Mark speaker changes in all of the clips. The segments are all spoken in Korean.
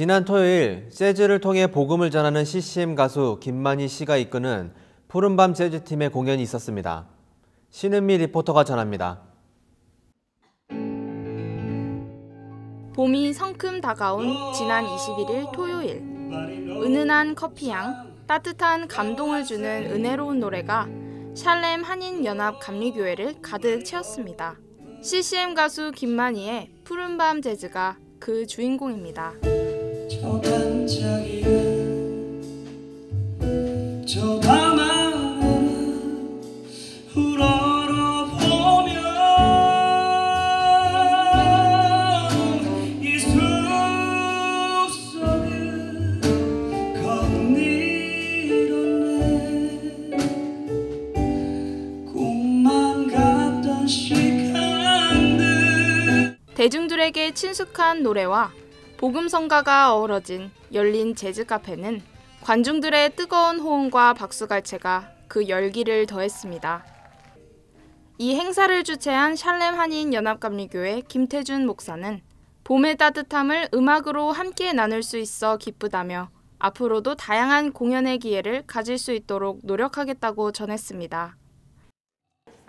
Speaker 1: 지난 토요일 재즈를 통해 복음을 전하는 CCM 가수 김만희 씨가 이끄는 푸른밤 재즈팀의 공연이 있었습니다. 신은미 리포터가 전합니다.
Speaker 2: 봄이 성큼 다가온 지난 21일 토요일 은은한 커피향, 따뜻한 감동을 주는 은혜로운 노래가 샬렘 한인연합 감리교회를 가득 채웠습니다. CCM 가수 김만희의 푸른밤 재즈가 그 주인공입니다. 대중들에게 친숙한 노래와 복음성가가 어우러진 열린 재즈 카페는 관중들의 뜨거운 호응과 박수갈채가 그 열기를 더했습니다. 이 행사를 주최한 샬렘 한인 연합감리교회 김태준 목사는 봄의 따뜻함을 음악으로 함께 나눌 수 있어 기쁘다며 앞으로도 다양한 공연의 기회를 가질 수 있도록 노력하겠다고 전했습니다.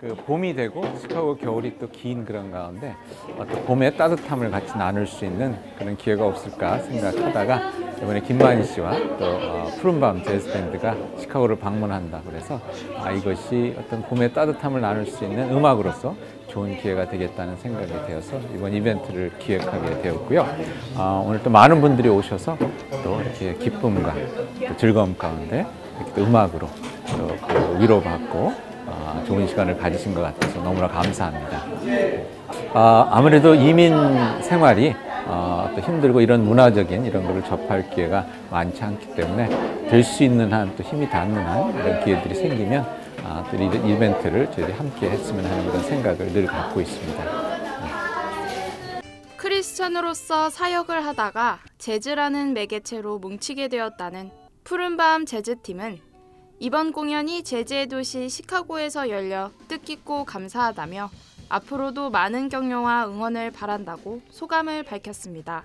Speaker 3: 그 봄이 되고 시카고 겨울이 또 긴 그런 가운데 어, 또 봄의 따뜻함을 같이 나눌 수 있는 그런 기회가 없을까 생각하다가 이번에 김만희 씨와 또 어, 푸른밤 재즈 밴드가 시카고를 방문한다 그래서 아 이것이 어떤 봄의 따뜻함을 나눌 수 있는 음악으로서 좋은 기회가 되겠다는 생각이 되어서 이번 이벤트를 기획하게 되었고요. 어, 오늘 또 많은 분들이 오셔서 또 이렇게 기쁨과 또 즐거움 가운데 이렇게 또 음악으로 또 그 위로받고 아, 좋은 시간을 가지신 것 같아서 너무나 감사합니다. 아, 아무래도 이민 생활이 어, 또 힘들고 이런 문화적인 이런 거를 접할 기회가 많지 않기 때문에 될 수 있는 한 또 힘이 닿는 한 이런 기회들이 생기면 아, 또 이런 이벤트를 저희들이 함께 했으면 하는 그런 생각을 늘 갖고 있습니다.
Speaker 2: 크리스천으로서 사역을 하다가 재즈라는 매개체로 뭉치게 되었다는 푸른밤 재즈팀은 이번 공연이 재즈의 도시 시카고에서 열려 뜻깊고 감사하다며 앞으로도 많은 격려와 응원을 바란다고 소감을 밝혔습니다.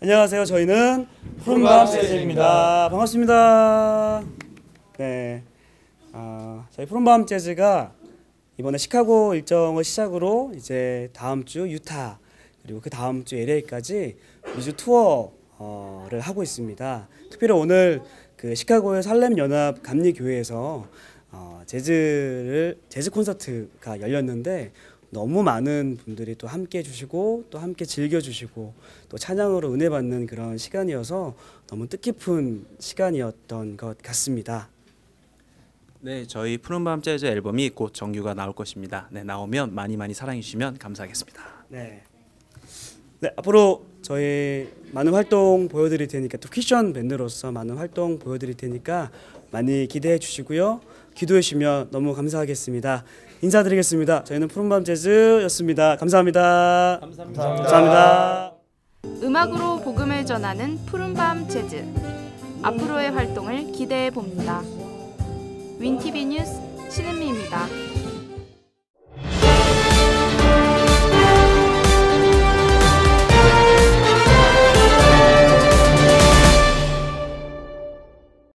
Speaker 4: 안녕하세요. 저희는 푸른밤 재즈입니다. 반갑습니다. 네, 아, 저희 푸른밤 재즈가 이번에 시카고 일정을 시작으로 이제 다음 주 유타 그리고 그 다음 주 LA까지 2주 투어 를 하고 있습니다. 특별히 오늘 그 시카고의 살렘 연합 감리 교회에서 어, 재즈를 재즈 콘서트가 열렸는데 너무 많은 분들이 또 함께 해주시고 또 함께 즐겨주시고 또 찬양으로 은혜 받는 그런 시간이어서 너무 뜻깊은 시간이었던 것 같습니다.
Speaker 5: 네, 저희 푸른밤 재즈 앨범이 곧 정규가 나올 것입니다. 네, 나오면 많이 많이 사랑해 주시면 감사하겠습니다.
Speaker 4: 네. 네 앞으로 저희 많은 활동 보여드릴 테니까 또 퀴션 밴드로서 많은 활동 보여드릴 테니까 많이 기대해 주시고요. 기도해 주시면 너무 감사하겠습니다. 인사드리겠습니다. 저희는 푸른밤 재즈였습니다. 감사합니다. 감사합니다. 감사합니다.
Speaker 2: 음악으로 복음을 전하는 푸른밤 재즈. 앞으로의 활동을 기대해 봅니다. 윈티비 뉴스 신은미입니다.